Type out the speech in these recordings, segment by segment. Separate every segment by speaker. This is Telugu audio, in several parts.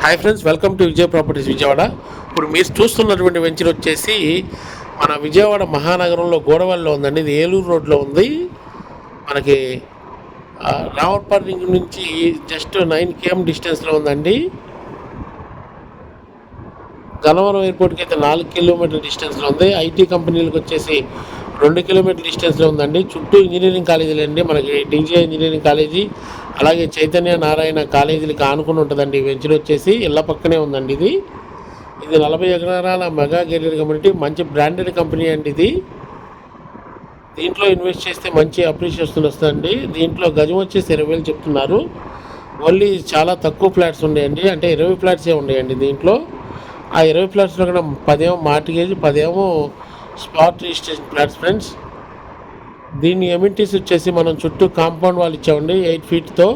Speaker 1: Hi friends welcome to Vijaya properties Vijayawada ఇప్పుడు మీరు చూస్తున్నటువంటి వెంచర్ వచ్చేసి మన విజయవాడ మహానగరంలో గోడవల్లో ఉందండి. ఇది ఏలూరు రోడ్లో ఉంది. మనకి ఆ, నుంచి జస్ట్ నైన్ కేఎం డిస్టెన్స్లో ఉందండి. గన్నవరం ఎయిర్పోర్ట్కి అయితే నాలుగు కిలోమీటర్ డిస్టెన్స్లో ఉంది. ఐటీ కంపెనీలకు వచ్చేసి రెండు కిలోమీటర్ డిస్టెన్స్లో ఉందండి. చుట్టూ ఇంజనీరింగ్ కాలేజీలు అండి. మనకి డీజే ఇంజనీరింగ్ కాలేజీ అలాగే చైతన్య నారాయణ కాలేజీలకు ఆనుకుని ఉంటుందండి. ఈ వెంచర్ వచ్చేసి ఇళ్ళ పక్కనే ఉందండి ఇది. ఇది నలభై ఎకరాల మెగా కెరీర్ కమ్యూనిటీ మంచి బ్రాండెడ్ కంపెనీ అండి ఇది. దీంట్లో ఇన్వెస్ట్ చేస్తే మంచి అప్రిషియేషన్ వస్తుందండి. దీంట్లో గజం వచ్చేసి ఇరవై వేలు చెప్తున్నారు. ఓన్లీ చాలా తక్కువ ఫ్లాట్స్ ఉన్నాయండి అంటే ఇరవై ఫ్లాట్సే ఉన్నాయండి దీంట్లో. ఆ ఇరవై ఫ్లాట్స్లో కూడా పదేమో మార్టిగేజ్ పదేమో స్పాట్ రిజిస్ట్రేషన్ ఫ్లాట్స్ ఫ్రెండ్స్. దీని ఎమ్యూనిటీస్ వచ్చేసి మనం చుట్టూ కాంపౌండ్ వాల్ ఇచ్చామండి ఎయిట్ ఫీట్తో.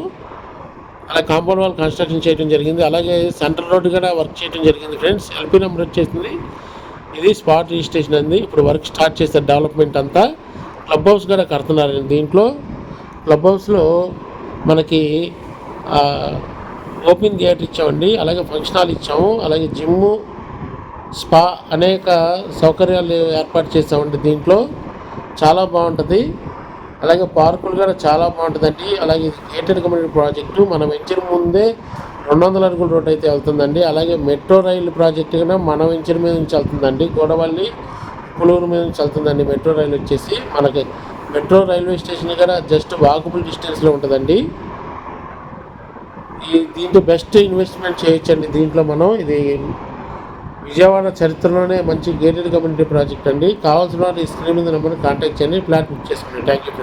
Speaker 1: అలా కాంపౌండ్ వాల్ కన్స్ట్రక్షన్ చేయడం జరిగింది. అలాగే సెంట్రల్ రోడ్ కూడా వర్క్ చేయడం జరిగింది ఫ్రెండ్స్. ఎల్పీ నెంబర్ వచ్చేసింది. ఇది స్పాట్ రిజిస్ట్రేషన్ అంది ఇప్పుడు వర్క్ స్టార్ట్ చేస్తారు డెవలప్మెంట్ అంతా క్లబ్ హౌస్ కూడా కడుతున్నారు దీంట్లో. క్లబ్ హౌస్లో మనకి ఓపెన్ థియేటర్ ఇచ్చామండి. అలాగే ఫంక్షన్ హాల్ ఇచ్చాము. అలాగే జిమ్ స్పా అనేక సౌకర్యాలు ఏర్పాటు చేసామండి దీంట్లో. చాలా బాగుంటుంది. అలాగే పార్కులు కూడా చాలా బాగుంటుందండి. అలాగే గేటెడ్ కమ్యూనిటీ ప్రాజెక్టు మన వెంచర్ ముందే రెండు వందల అడుగుల రోడ్ అయితే వెళ్తుందండి. అలాగే మెట్రో రైలు ప్రాజెక్టు కూడా మనం ఎంచిన మీద నుంచి వెళ్తుందండి. గోడవల్లి పులూరు మీద నుంచి వెళ్తుందండి మెట్రో రైలు వచ్చేసి. మనకి మెట్రో రైల్వే స్టేషన్ కూడా జస్ట్ వాకబుల్ డిస్టెన్స్లో ఉంటుందండి. ఈ దీంట్లో బెస్ట్ ఇన్వెస్ట్మెంట్ చేయొచ్చండి దీంట్లో మనం. ఇది విజయవాడ చరిత్రలోనే మంచి గేటెడ్ కమ్యూనిటీ ప్రాజెక్ట్ అండి. కావాల్సిన వారు ఈ స్క్రీన్ మీద నెంబర్ కాంటాక్ట్ చేయండి. ఫ్లాట్ బుక్ చేసుకోండి థ్యాంక్ యూ